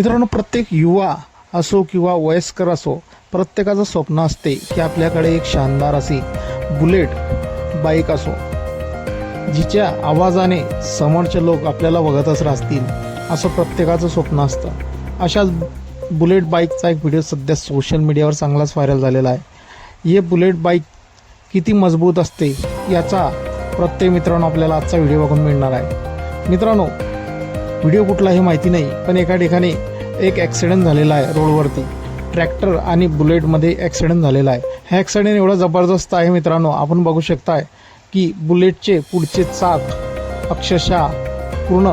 मित्रांनो प्रत्येक युवा असो किंवा वयस्कर असो प्रत्येकाचं स्वप्न असते की आपल्याकडे एक शानदार अशी बुलेट बाईक असो जिच्या आवाजाने समोरचे लोक आपल्याला बघतच राहतील. असं प्रत्येकाचं स्वप्न असतं. अशाच बुलेट बाईकचा एक व्हिडिओ सध्या सोशल मीडियावर चांगलाच व्हायरल झालेला आहे. हे बुलेट बाईक किती मजबूत असते याचा प्रत्येक मित्रांनो आपल्याला आजचा व्हिडिओ बघून मिळणार आहे. मित्रांनो व्हिडिओ कुठलाही माहिती नाही पण एका ठिकाणी एक ॲक्सिडेंट झालेला आहे रोडवरती. ट्रॅक्टर आणि बुलेटमध्ये ॲक्सिडेंट झालेला आहे. हा ॲक्सिडेंट एवढा जबरदस्त आहे मित्रांनो आपण बघू शकताय की बुलेटचे पुढचे चाक अक्षरशः पूर्ण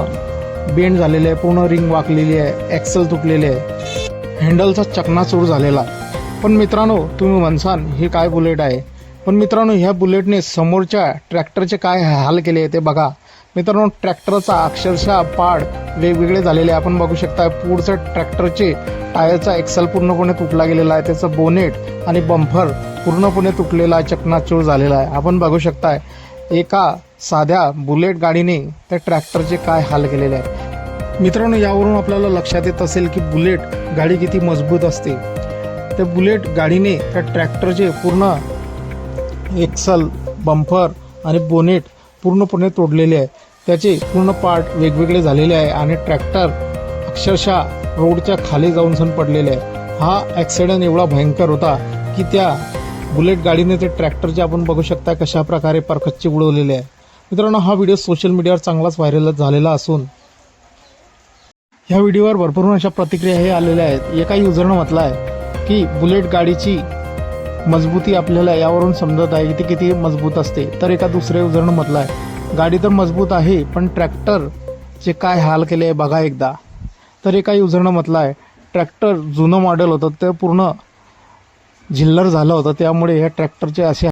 बेंड झालेले आहे पूर्ण रिंग वाकलेली आहे ॲक्सल तुटलेले आहे. हँडलचा चकनाचूर झालेला आहे. पण मित्रांनो तुम्ही म्हणसान हे काय बुलेट आहे? पण मित्रांनो ह्या बुलेटने समोरच्या ट्रॅक्टरचे काय हाल केले ते बघा. मित्रांनो ट्रॅक्टरचा अक्षरशः पाड वेगवेगळे झालेले आपण बघू शकता पुढचं ट्रॅक्टरचे टायरचा एक्सल पूर्णपणे तुटला गेलेला आहे. त्याचं बोनेट आणि बंफर पूर्णपणे तुटलेला आहे. चकनाचूर झालेला आहे. आपण बघू शकताय एका साध्या बुलेट गाडीने त्या ट्रॅक्टरचे काय हाल केलेले आहेत. मित्रांनो यावरून आपल्याला लक्षात येत असेल की बुलेट गाडी किती मजबूत असते. त्या बुलेट गाडीने त्या ट्रॅक्टरचे पूर्ण एक्सल बंफर आणि बोनेट पूर्णपणे तोडलेले आहे त्याचे पूर्ण पार्ट वेगवेगळे झालेले आहे आणि ट्रॅक्टर अक्षरशः रोडच्या खाली जाऊन सण पडलेले आहे. हा ॲक्सिडेंट एवढा भयंकर होता की त्या बुलेट गाडीने ते ट्रॅक्टरचे आपण बघू शकता कशा प्रकारे परखच्चे उडवलेले आहे. मित्रांनो हा व्हिडिओ सोशल मीडियावर चांगलाच व्हायरल झालेला असून ह्या व्हिडिओवर भरपूर अशा प्रतिक्रिया हे आलेल्या आहेत. एका युजरनं म्हटलं आहे की बुलेट गाडीची मजबूती आपल्याला यावरून समजत आहे की ती किती मजबूत असते. तर एका दुसरे उदाहरण म्हटलं आहे. गाडी तर मजबूत आहे पण ट्रॅक्टरचे काय हाल केले आहे बघा एकदा. तर एका उदाहरणं म्हटलं आहे. ट्रॅक्टर जुनं मॉडेल होतं ते पूर्ण झिल्लर झालं होतं त्यामुळे ह्या ट्रॅक्टरचे असे